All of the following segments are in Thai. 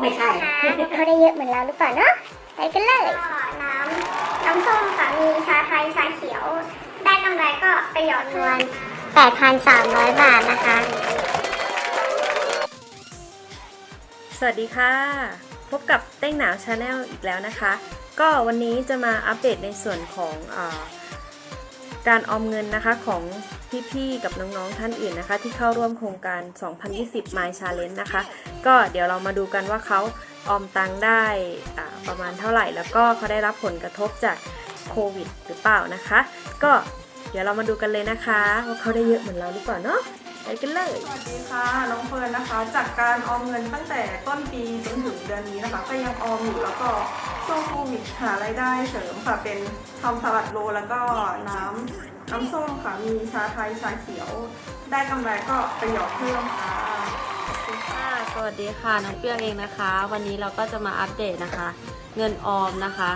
ไม่ใช่เขาได้เยอะเหมือนเราหรือเปล่าเนาะไปกันเลยก็น้ำน้ำส้มค่ะมีชาไทยชาเขียว ได้กำไรก็ไปหยอดจำนเงิวนน8,300 บาทนะคะ สวัสดีค่ะ พบกับเต้งหนาวชาแนลอีกแล้วนะคะ ก็วันนี้จะมาอัปเดตในส่วนของอาการออมเงินนะคะของ พี่ๆ กับน้องๆ ท่านอื่นนะคะ ที่เข้าร่วมโครงการ 2020 My Challenge นะคะ ก็เดี๋ยวเรามาดูกันว่าเขาออมตังค์ได้ประมาณเท่าไหร่ แล้วก็เขาได้รับผลกระทบจากโควิดหรือเปล่านะคะ ก็เดี๋ยวเรามาดูกันเลยนะคะว่าเขาได้เยอะเหมือนเราหรือเปล่าเนาะไปกันเลย สวัสดีค่ะ น้องเฟิร์นนะคะ จากการออมเงินตั้งแต่ต้นปีจนถึงเดือนนี้นะคะ ก็ยังออมอยู่แล้วก็ช่วงโควิดหารายได้เสริมค่ะเป็นทำสลัดโลแล้วก็น้ำ น้ำส้มค่ะ มีชาไทย ชาเขียว ได้กำไรก็ไปหยอดเพิ่มค่ะค่ะสวัสดีค่ะ น้องเปรี้ยวเองนะคะ วันนี้เราก็จะมาอัปเดตนะคะ เงินออมนะคะ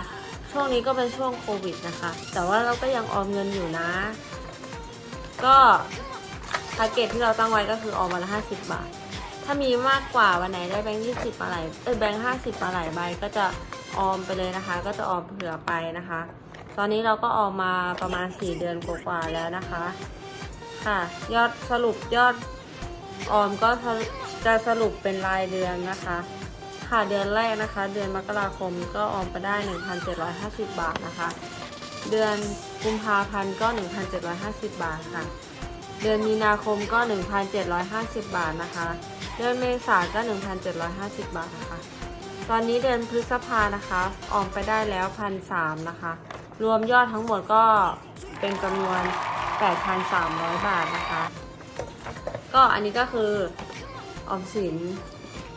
ช่วงนี้ก็เป็นช่วงโควิดนะคะ แต่ว่าเราก็ยังออมเงินอยู่นะ ก็ทาร์เก็ตที่เราตั้งไว้ก็คือออมวันละ 50 บาท ถ้ามีมากกว่าวันไหนได้แบงค์20มาหลายเออแบงค์50มาหลายใบก็จะออมไปเลยนะคะ ก็จะออมเผื่อไปนะคะ ตอนนี้เราก็ออมมาประมาณ 4 เดือนกว่าๆแล้วนะคะ ค่ะ ยอดสรุปยอดออมก็จะสรุปเป็นรายเดือนนะคะ ค่ะเดือนแรกนะคะ เดือนมกราคมก็ออมไปได้ 1,750 บาทนะคะ เดือนกุมภาพันธ์ก็ 1,750 บาทค่ะ เดือนมีนาคมก็ 1,750 บาทนะคะ เดือนเมษาก็ 1,750 บาทนะคะ ตอนนี้เดือนพฤษภานะคะ ออมไปได้แล้ว 1,300นะคะ รวมยอดทั้งหมดก็เป็นจำนวน 8,300 บาทนะคะ ก็อันนี้ก็คือออมสิน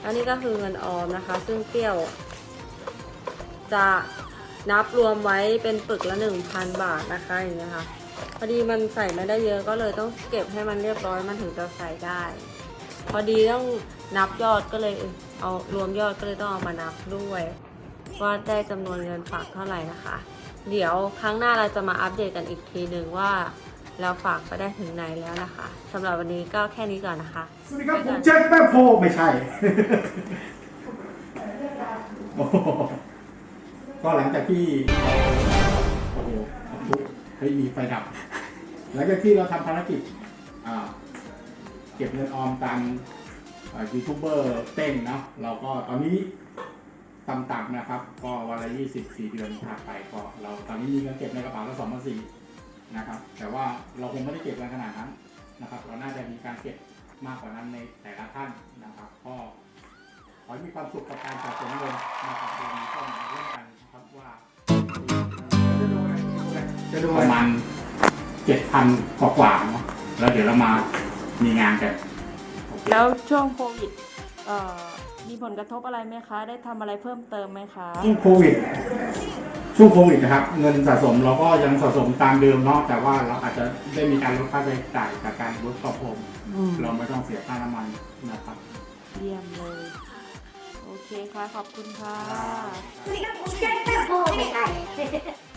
แล้วนี่ก็คือเงินออมนะคะ ซึ่งเปรี้ยว จะนับรวมไว้เป็นปึกละ 1,000 บาทนะคะอย่างเงี้ยค่ะ พอดีมันใส่ไม่ได้เยอะก็เลยต้องเก็บให้มันเรียบร้อยมันถึงจะใส่ได้ พอดีต้องนับยอดก็เลยเอารวมยอดก็เลยต้องเอามานับด้วย ว่าได้จำนวนเงินฝากเท่าไหร่นะคะ เดี๋ยวครั้งหน้าเราจะมาอัปเดตกันอีกทีหนึ่งว่าเราฝากไปได้ถึงไหนแล้วนะคะสำหรับวันนี้ก็แค่นี้ก่อนนะคะ สวัสดีครับผมแจ็คแป๊บโพไม่ใช่ โอ้โหก็หลังจากที่โอ้โหทุกเฮ้ยมีไฟดับ หลังจากที่เราทำภารกิจอ่าเก็บเงินออมตามอ่ายูทูบเบอร์เต้นเนาะเราก็ตอนนี้ ต่ำๆนะครับ ก็วันละยี่สิบสี่เดือนผ่านไปก็เราตอนนี้มีเงินเก็บในกระเป๋าละสองพันสี่นะครับแต่ว่าเราคงไม่ได้เก็บกันขนาดนั้นนะครับ เราน่าจะมีการเก็บมากกว่านั้นในแต่ละท่านนะครับก็ขอให้มีความสุขกับการสะสมเงินนะครับเรามีข้อมูลร่วมกันนะครับว่าจะดูประมาณเจ็ดพันกว่าๆเนาะแล้วเดี๋ยวเรามามีงานกัน แล้วช่วงโควิดเอ่อ มีผลกระทบอะไรไหมคะ ได้ทำอะไรเพิ่มเติมไหมคะ ช่วงโควิดช่วงโควิดนะครับ เงินสะสมเราก็ยังสะสมตามเดิมเนาะแต่ว่าเราอาจจะได้มีการลดค่าใช้จ่ายจากการลดครอบครัวอืม เราไม่ต้องเสียค่าน้ำมันนะครับ เยี่ยมเลย โอเคค่ะ ขอบคุณค่ะสวัสดี